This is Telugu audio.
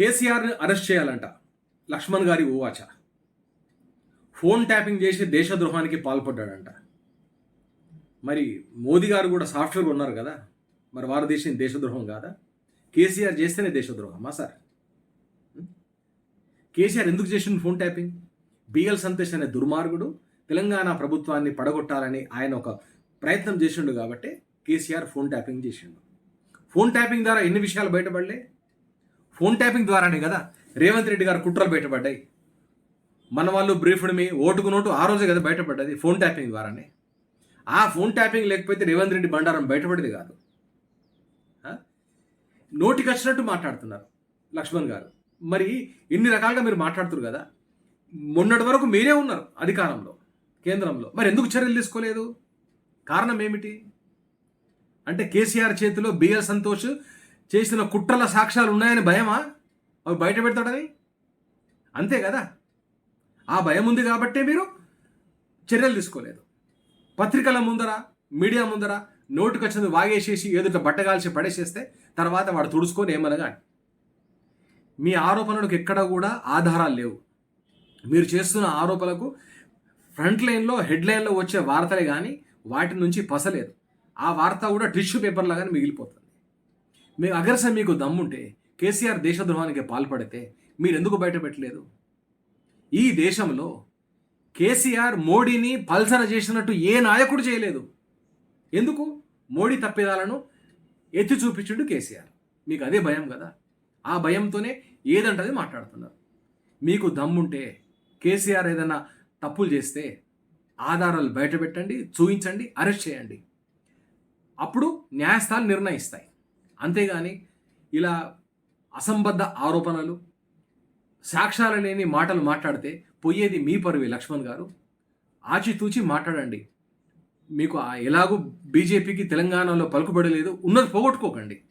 కేసీఆర్ని అరెస్ట్ చేయాలంట. లక్ష్మణ్ గారి ఊవాచ. ఫోన్ ట్యాపింగ్ చేసి దేశద్రోహానికి పాల్పడ్డాడంట. మరి మోదీ గారు కూడా సాఫ్ట్వేర్ ఉన్నారు కదా. మరి వారు దేశం దేశద్రోహం కాదా? కేసీఆర్ చేస్తేనే దేశద్రోహమా సార్? కేసీఆర్ ఎందుకు చేసిండు ఫోన్ ట్యాపింగ్? బిఎల్ సంతోష్ అనే దుర్మార్గుడు తెలంగాణ ప్రభుత్వాన్ని పడగొట్టాలని ఆయన ఒక ప్రయత్నం చేసిండు కాబట్టి కేసీఆర్ ఫోన్ ట్యాపింగ్ చేసిండు. ఫోన్ ట్యాపింగ్ ద్వారా ఎన్ని విషయాలు బయటపడలే? ఫోన్ ట్యాపింగ్ ద్వారానే కదా రేవంత్ రెడ్డి గారు కుట్రలు బయటపడ్డాయి. మన వాళ్ళు బ్రీఫ్డ్ మీ ఓటుకు నోటు ఆ రోజే కదా బయటపడ్డది ఫోన్ ట్యాపింగ్ ద్వారానే. ఆ ఫోన్ ట్యాపింగ్ లేకపోతే రేవంత్ రెడ్డి బండారం బయటపడేది కాదు. నోటికి వచ్చినట్టు మాట్లాడుతున్నారు లక్ష్మణ్ గారు. మరి ఇన్ని రకాలుగా మీరు మాట్లాడుతున్నారు కదా. మొన్నటి వరకు మీరే ఉన్నారు అధికారంలో కేంద్రంలో. మరి ఎందుకు చర్యలు తీసుకోలేదు? కారణం ఏమిటి? అంటే కేసీఆర్ చేతిలో బిఎల్ సంతోష్ చేసిన కుట్రల సాక్ష్యాలు ఉన్నాయని భయమా? అవి బయట పెడతాడని అంతే కదా? ఆ భయం ఉంది కాబట్టే మీరు చర్యలు తీసుకోలేదు. పత్రికల ముందర మీడియా ముందర నోటుకు వచ్చింది వాగేసేసి ఎదుట బట్టగాల్చి పడేసేస్తే తర్వాత వాడు తుడుచుకొని ఏమనగా మీ ఆరోపణలకు ఎక్కడ కూడా ఆధారాలు లేవు. మీరు చేస్తున్న ఆరోపణలకు ఫ్రంట్ లైన్లో హెడ్ లైన్లో వచ్చే వార్తలే కానీ వాటి నుంచి పసలేదు. ఆ వార్త కూడా టిష్యూ పేపర్లాగానే మిగిలిపోతుంది. మీకు అగర్స మీకు దమ్ముంటే కేసీఆర్ దేశద్రోహానికి పాల్పడితే మీరెందుకు బయటపెట్టలేదు బయట పెట్టలేదు? ఈ దేశంలో కేసీఆర్ మోడీని పల్సన చేసినట్టు ఏ నాయకుడు చేయలేదు. ఎందుకు? మోడీ తప్పిదాలను ఎత్తి చూపించుడు కేసీఆర్. మీకు అదే భయం కదా? ఆ భయంతోనే ఏదంటది మాట్లాడుతున్నారు. మీకు దమ్ముంటే కేసీఆర్ ఏదైనా తప్పులు చేస్తే ఆధారాలు బయటపెట్టండి చూపించండి అరెస్ట్ చేయండి. అప్పుడు న్యాయస్థానాలు నిర్ణయిస్తాయి. అంతేగాని ఇలా అసంబద్ధ ఆరోపణలు సాక్ష్యాలు లేని మాటలు మాట్లాడితే పోయేది మీ పరువి లక్ష్మణ్ గారు. ఆచితూచి మాట్లాడండి. మీకు ఎలాగూ బీజేపీకి తెలంగాణలో పలుకుబడలేదు ఉన్నది పోగొట్టుకోకండి.